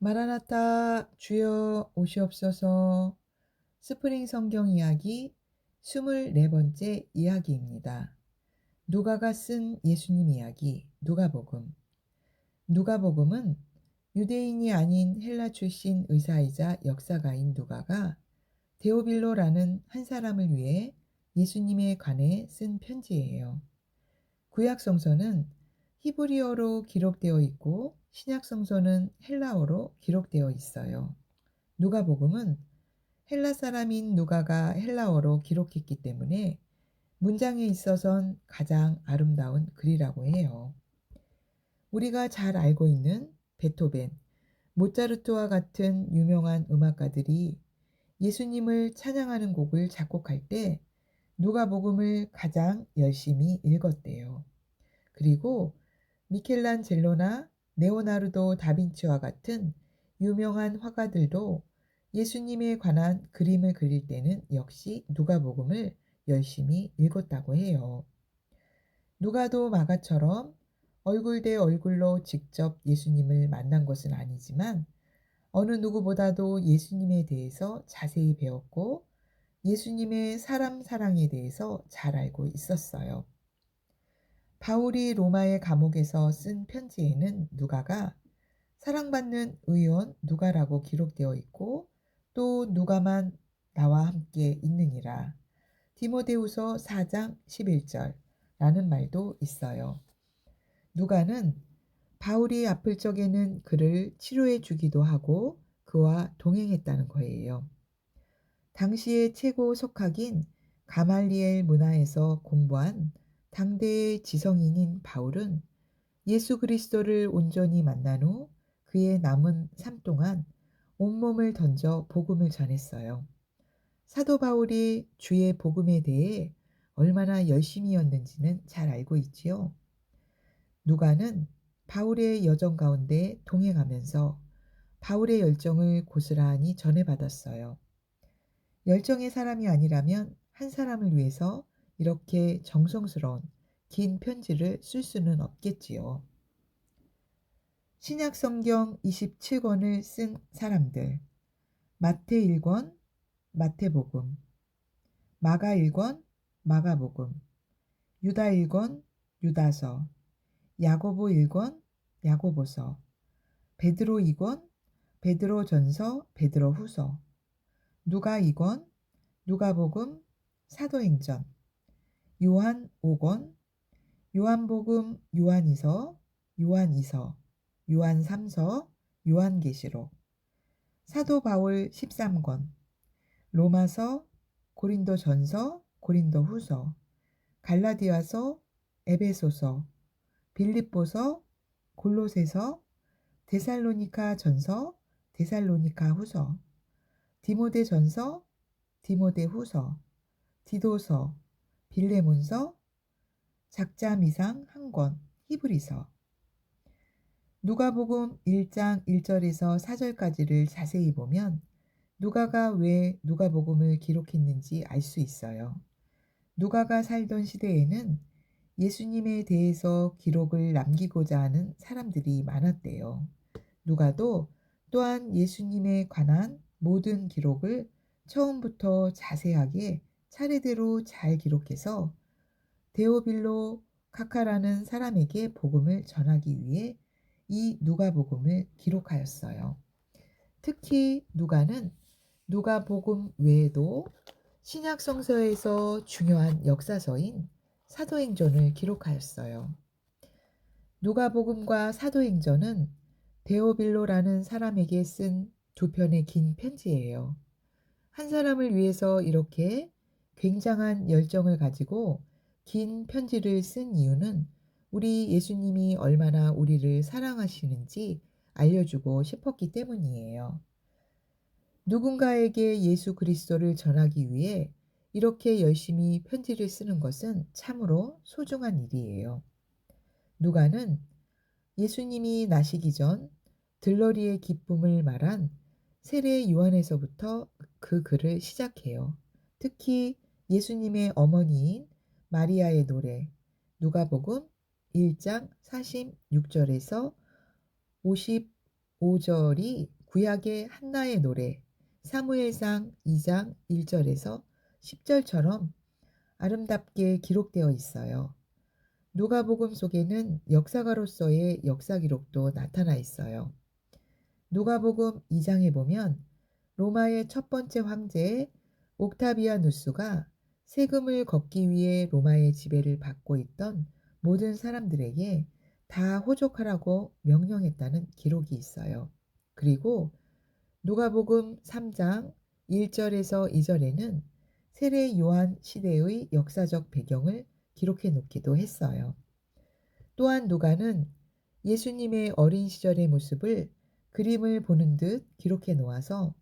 마라나타 주여 오시옵소서 스프링 성경 이야기 24번째 이야기입니다. 누가가 쓴 예수님 이야기 누가복음 누가복음은 유대인이 아닌 헬라 출신 의사이자 역사가인 누가가 데오빌로라는 한 사람을 위해 예수님에 관해 쓴 편지예요. 구약 성서는 히브리어로 기록되어 있고 신약 성서는 헬라어로 기록되어 있어요. 누가복음은 헬라 사람인 누가가 헬라어로 기록했기 때문에 문장에 있어선 가장 아름다운 글이라고 해요. 우리가 잘 알고 있는 베토벤, 모차르트와 같은 유명한 음악가들이 예수님을 찬양하는 곡을 작곡할 때 누가복음을 가장 열심히 읽었대요. 그리고 미켈란젤로나 네오나르도 다빈치와 같은 유명한 화가들도 예수님에 관한 그림을 그릴 때는 역시 누가복음을 열심히 읽었다고 해요. 누가도 마가처럼 얼굴 대 얼굴로 직접 예수님을 만난 것은 아니지만 어느 누구보다도 예수님에 대해서 자세히 배웠고 예수님의 사람 사랑에 대해서 잘 알고 있었어요. 바울이 로마의 감옥에서 쓴 편지에는 누가가 사랑받는 의원 누가라고 기록되어 있고 또 누가만 나와 함께 있느니라. 디모데후서 4장 11절라는 말도 있어요. 누가는 바울이 아플 적에는 그를 치료해 주기도 하고 그와 동행했다는 거예요. 당시의 최고 석학인 가말리엘 문화에서 공부한 당대의 지성인인 바울은 예수 그리스도를 온전히 만난 후 그의 남은 삶 동안 온몸을 던져 복음을 전했어요. 사도 바울이 주의 복음에 대해 얼마나 열심히였는지는 잘 알고 있지요. 누가는 바울의 여정 가운데 동행하면서 바울의 열정을 고스란히 전해받았어요. 열정의 사람이 아니라면 한 사람을 위해서 이렇게 정성스러운 긴 편지를 쓸 수는 없겠지요. 신약 성경 27권을 쓴 사람들. 마태 1권, 마태복음. 마가 1권, 마가복음. 유다 1권, 유다서. 야고보 1권, 야고보서. 베드로 2권, 베드로 전서, 베드로 후서. 누가 2권, 누가복음, 사도행전. 요한 5권, 요한복음, 요한이서, 요한이서, 요한 3서, 요한계시록, 사도 바울 13권, 로마서, 고린도 전서, 고린도 후서, 갈라디아서, 에베소서, 빌립보서, 골로새서, 데살로니카 전서, 데살로니카 후서, 디모데 전서, 디모데 후서, 디도서, 빌레몬서, 작자 미상 한 권, 히브리서. 누가복음 1장 1절에서 4절까지를 자세히 보면 누가가 왜 누가복음을 기록했는지 알 수 있어요. 누가가 살던 시대에는 예수님에 대해서 기록을 남기고자 하는 사람들이 많았대요. 누가도 또한 예수님에 관한 모든 기록을 처음부터 자세하게 차례대로 잘 기록해서 데오빌로 카카라는 사람에게 복음을 전하기 위해 이 누가복음을 기록하였어요. 특히 누가는 누가복음 외에도 신약 성서에서 중요한 역사서인 사도행전을 기록하였어요. 누가복음과 사도행전은 데오빌로라는 사람에게 쓴 두 편의 긴 편지예요. 한 사람을 위해서 이렇게 굉장한 열정을 가지고 긴 편지를 쓴 이유는 우리 예수님이 얼마나 우리를 사랑하시는지 알려주고 싶었기 때문이에요. 누군가에게 예수 그리스도를 전하기 위해 이렇게 열심히 편지를 쓰는 것은 참으로 소중한 일이에요. 누가는 예수님이 나시기 전 들러리의 기쁨을 말한 세례 요한에서부터 그 글을 시작해요. 특히 예수님의 어머니인 마리아의 노래 누가복음 1장 46절에서 5절이 구약의 한나의 노래 사무엘상 2장 1절에서 10절처럼 아름답게 기록되어 있어요. 누가복음 속에는 역사가로서의 역사 기록도 나타나 있어요. 누가복음 2장에 보면 로마의 첫 번째 황제 옥타비아누스가 세금을 걷기 위해 로마의 지배를 받고 있던 모든 사람들에게 다 호족하라고 명령했다는 기록이 있어요. 그리고 누가복음 3장 1절에서 2절에는 세례 요한 시대의 역사적 배경을 기록해 놓기도 했어요. 또한 누가는 예수님의 어린 시절의 모습을 그림을 보는 듯 기록해 놓아서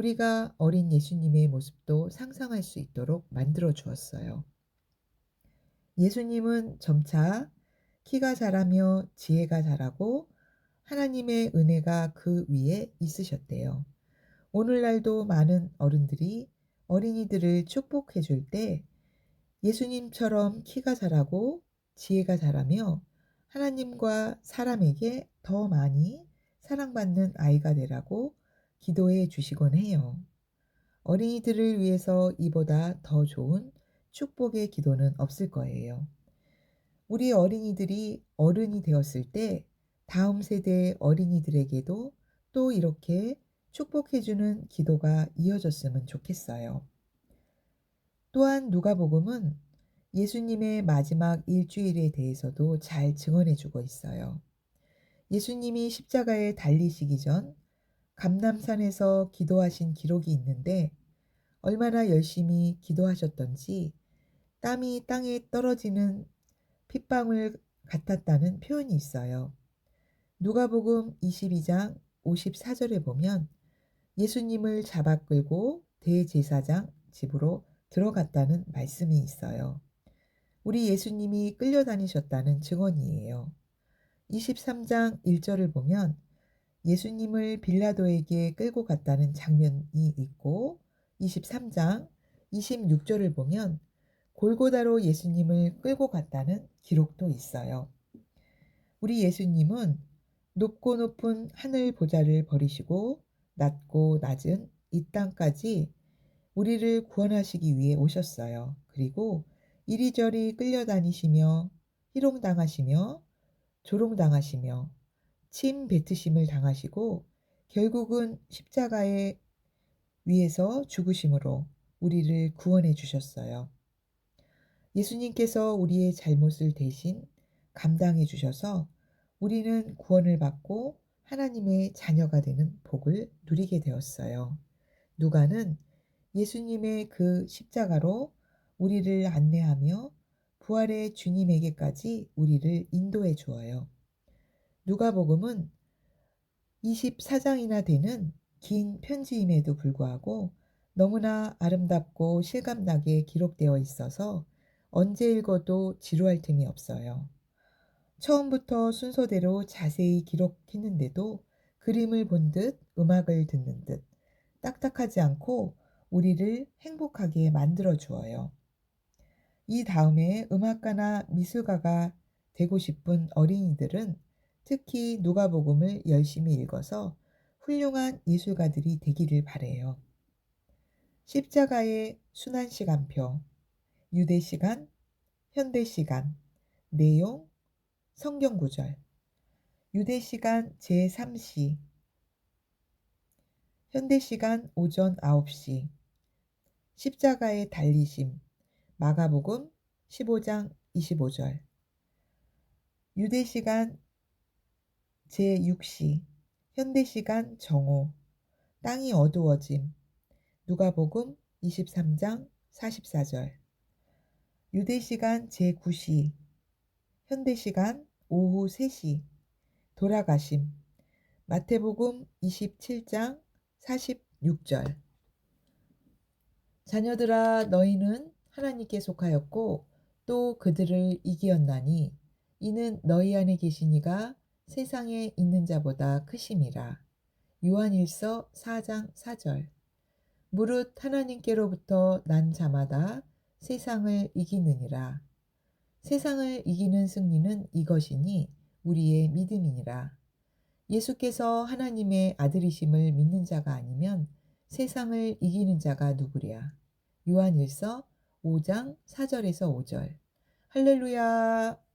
우리가 어린 예수님의 모습도 상상할 수 있도록 만들어 주었어요. 예수님은 점차 키가 자라며 지혜가 자라고 하나님의 은혜가 그 위에 있으셨대요. 오늘날도 많은 어른들이 어린이들을 축복해 줄 때 예수님처럼 키가 자라고 지혜가 자라며 하나님과 사람에게 더 많이 사랑받는 아이가 되라고 기도해 주시곤 해요. 어린이들을 위해서 이보다 더 좋은 축복의 기도는 없을 거예요. 우리 어린이들이 어른이 되었을 때 다음 세대 어린이들에게도 또 이렇게 축복해주는 기도가 이어졌으면 좋겠어요. 또한 누가복음은 예수님의 마지막 일주일에 대해서도 잘 증언해주고 있어요. 예수님이 십자가에 달리시기 전 감남산에서 기도하신 기록이 있는데 얼마나 열심히 기도하셨던지 땀이 땅에 떨어지는 핏방울 같았다는 표현이 있어요. 누가복음 22장 54절에 보면 예수님을 잡아 끌고 대제사장 집으로 들어갔다는 말씀이 있어요. 우리 예수님이 끌려다니셨다는 증언이에요. 23장 1절을 보면 예수님을 빌라도에게 끌고 갔다는 장면이 있고 23장 26절을 보면 골고다로 예수님을 끌고 갔다는 기록도 있어요. 우리 예수님은 높고 높은 하늘 보좌를 버리시고 낮고 낮은 이 땅까지 우리를 구원하시기 위해 오셨어요. 그리고 이리저리 끌려다니시며 희롱당하시며 조롱당하시며 침 뱉으심을 당하시고 결국은 십자가에 위에서 죽으심으로 우리를 구원해 주셨어요. 예수님께서 우리의 잘못을 대신 감당해 주셔서 우리는 구원을 받고 하나님의 자녀가 되는 복을 누리게 되었어요. 누가는 예수님의 그 십자가로 우리를 안내하며 부활의 주님에게까지 우리를 인도해 주어요. 누가복음은 24장이나 되는 긴 편지임에도 불구하고 너무나 아름답고 실감나게 기록되어 있어서 언제 읽어도 지루할 틈이 없어요. 처음부터 순서대로 자세히 기록했는데도 그림을 본 듯 음악을 듣는 듯 딱딱하지 않고 우리를 행복하게 만들어 주어요. 이 다음에 음악가나 미술가가 되고 싶은 어린이들은 특히 누가복음을 열심히 읽어서 훌륭한 예술가들이 되기를 바래요. 십자가의 순환 시간표, 유대 시간, 현대 시간, 내용, 성경 구절, 유대 시간 제3시, 현대 시간 오전 9시, 십자가의 달리심, 마가복음 15장 25절, 유대 시간 제6시, 현대 시간 정오, 땅이 어두워짐, 누가복음 23장 44절, 유대 시간 제9시, 현대 시간 오후 3시, 돌아가심, 마태복음 27장 46절. 자녀들아 너희는 하나님께 속하였고 또 그들을 이기었나니 이는 너희 안에 계시니가 세상에 있는 자보다 크심이라. 요한일서 4장 4절. 무릇 하나님께로부터 난 자마다 세상을 이기느니라. 세상을 이기는 승리는 이것이니 우리의 믿음이니라. 예수께서 하나님의 아들이심을 믿는 자가 아니면 세상을 이기는 자가 누구랴. 요한일서 5장 4절에서 5절. 할렐루야.